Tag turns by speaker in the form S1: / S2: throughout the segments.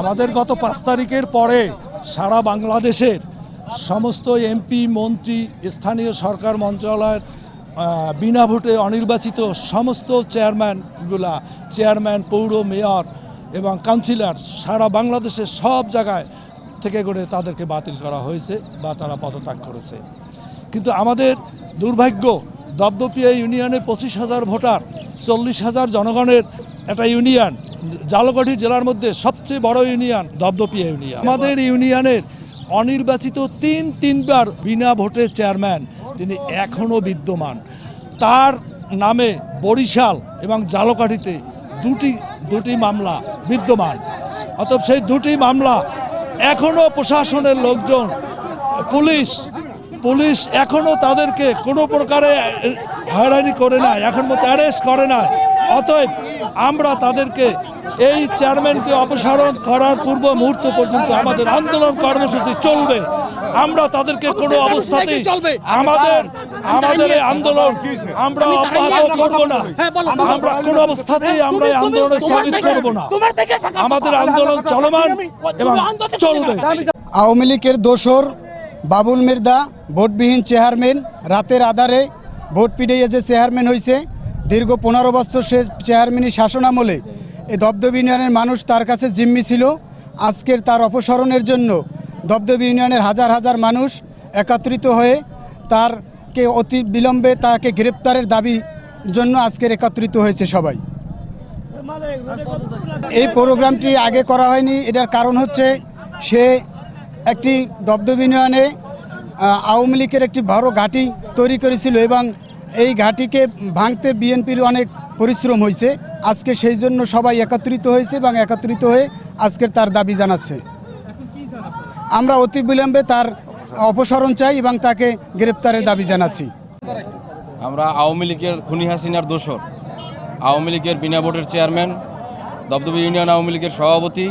S1: আমাদের গত পাঁচ তারিখের পরে সারা বাংলাদেশের সমস্ত এমপি, মন্ত্রী, স্থানীয় সরকার মন্ত্রণালয়ের বিনা ভোটে অনির্বাচিত সমস্ত চেয়ারম্যানগুলা, চেয়ারম্যান, পৌর মেয়র এবং কাউন্সিলর সারা বাংলাদেশের সব জায়গায় থেকে করে তাদেরকে বাতিল করা হয়েছে বা তারা পদত্যাগ করেছে। কিন্তু আমাদের দুর্ভাগ্য দপদপিয়া ইউনিয়নে পঁচিশ হাজার ভোটার, চল্লিশ হাজার জনগণের একটা ইউনিয়ন জালকাঠি জেলার মধ্যে সবচেয়ে বড় ইউনিয়ন দপদপিয়া ইউনিয়ন। আমাদের ইউনিয়নের অনির্বাচিত তিন তিনবার বিনা ভোটে চেয়ারম্যান তিনি এখনও বিদ্যমান। তার নামে বরিশাল এবং জালকাঠিতে দুটি দুটি মামলা বিদ্যমান। অতএব সেই দুটি মামলা এখনও প্রশাসনের লোকজন, পুলিশ পুলিশ এখনও তাদেরকে কোনো প্রকারে হয়রানি করে না এখন মতো অ্যারেস্ট করে না অতএব আমরা তাদেরকে এই চেয়ারম্যানকে অপসারণ করার পূর্ব মুহূর্ত পর্যন্ত আমাদের আন্দোলন কর্মসূচি চলবে। আমরা তাদেরকে কোনো অবস্থাতেই আমাদের আমাদের এই আন্দোলন আমরা অব্যাহত করব না। আমরা কোনো অবস্থাতেই আমরা এই আন্দোলন স্থগিত করব না। আমাদের আন্দোলন চলমান এবং চলবে।
S2: আওয়ামী লীগের দোসর বাবুল মির্দা ভোটবিহীন চেয়ারম্যান রাতের আধারে ভোট পিড়িয়ে যে চেয়ারম্যান হয়েছে দীর্ঘ পনেরো বছর সে চেয়ারম্যানই শাসনামলে এই দবদব ইউনিয়নের মানুষ তার কাছে জিম্মি ছিল। আজকের তার অপসারণের জন্য দবদব ইউনিয়নের হাজার হাজার মানুষ একত্রিত হয়ে তারকে অতি বিলম্বে তাকে গ্রেপ্তারের দাবি জন্য আজকের একত্রিত হয়েছে সবাই। এই প্রোগ্রামটি আগে করা হয়নি। এটার কারণ হচ্ছে সে একটি দবদব ইউনিয়নে আওয়ামী লীগের একটি বড় ঘাঁটি তৈরি করেছিল এবং এই ঘাঁটিকে ভাঙতে বিএনপির অনেক পরিশ্রম হয়েছে। আজকে সেই জন্য সবাই একত্রিত হয়েছে এবং একত্রিত হয়ে আজকের তার দাবি জানাচ্ছে। আমরা অতি বিলম্বে তার অপসারণ চাই এবং তাকে গ্রেপ্তারের দাবি জানাচ্ছি।
S3: আমরা আওয়ামী লীগের খুনি হাসিনার দোসর আওয়ামী লীগের বিনা ভোটের চেয়ারম্যান দবদবী ইউনিয়ন আওয়ামী লীগের সভাপতি,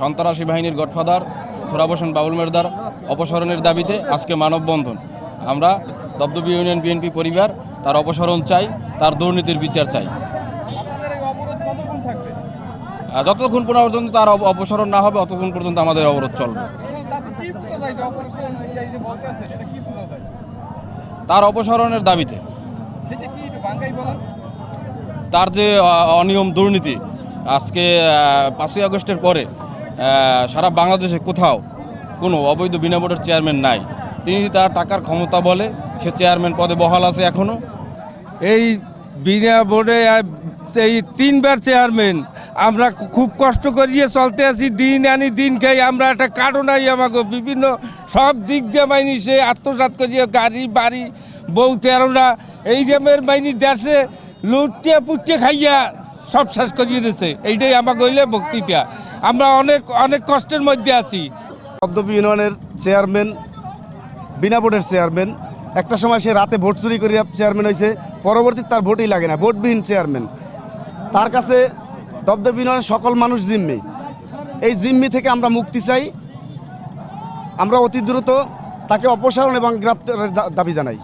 S3: সন্ত্রাসী বাহিনীর গডফাদার সোরাব হোসেন বাবুল মেরদার অপসারণের দাবিতে আজকে মানববন্ধন। আমরা দবদবী ইউনিয়ন বিএনপি পরিবার, তার অপসারণ চাই, তার দুর্নীতির বিচার চাই। যতক্ষণ পর্যন্ত তার অপ- অপসারণ না হবে ততক্ষণ পর্যন্ত আমাদের অবরোধ চলবে। তার অপসারণের দাবিতে। তার যে অনিয়ম দুর্নীতি, আজকে পাঁচই আগস্টের পরে সারা বাংলাদেশে কোথাও কোনো অবৈধ বিনা ভোটের চেয়ারম্যান নাই। তিনি তার টাকার ক্ষমতা বলে, সে চেয়ারম্যান পদে বহাল আছে এখনও
S4: এই বিনা বোর্ডে এই তিনবার চেয়ারম্যান আমরা খুব কষ্ট করিয়ে চলতে আছি, দিন আনি দিন খাই। আমরা একটা কারণ নাই আমাকে বিভিন্ন সব দিক দিয়ে মাইনি, সে আত্মসাত করিয়ে গাড়ি, বাড়ি, বউ তেরোটা এই রেমের মাইনি দেশে লুটিয়ে পুটিয়ে খাইয়া সব শেষ করিয়ে দিয়েছে এইটাই আমাকে হইলে ভক্তিটা আমরা অনেক অনেক কষ্টের মধ্যে আছি।
S5: দবদবী ইউনিয়নের চেয়ারম্যান, বিনা ভোটের চেয়ারম্যান। একটা সময় সে রাতে ভোট চুরি করিয়া চেয়ারম্যান হয়েছে পরবর্তী তার ভোটই লাগে না, ভোটবিহীন চেয়ারম্যান। তার কাছে দবদবী ইউনিয়নের সকল মানুষ জিম্মি। এই জিম্মি থেকে আমরা মুক্তি চাই। আমরা অতি দ্রুত তাকে অপসারণ এবং গ্রেপ্তারের দাবি জানাই।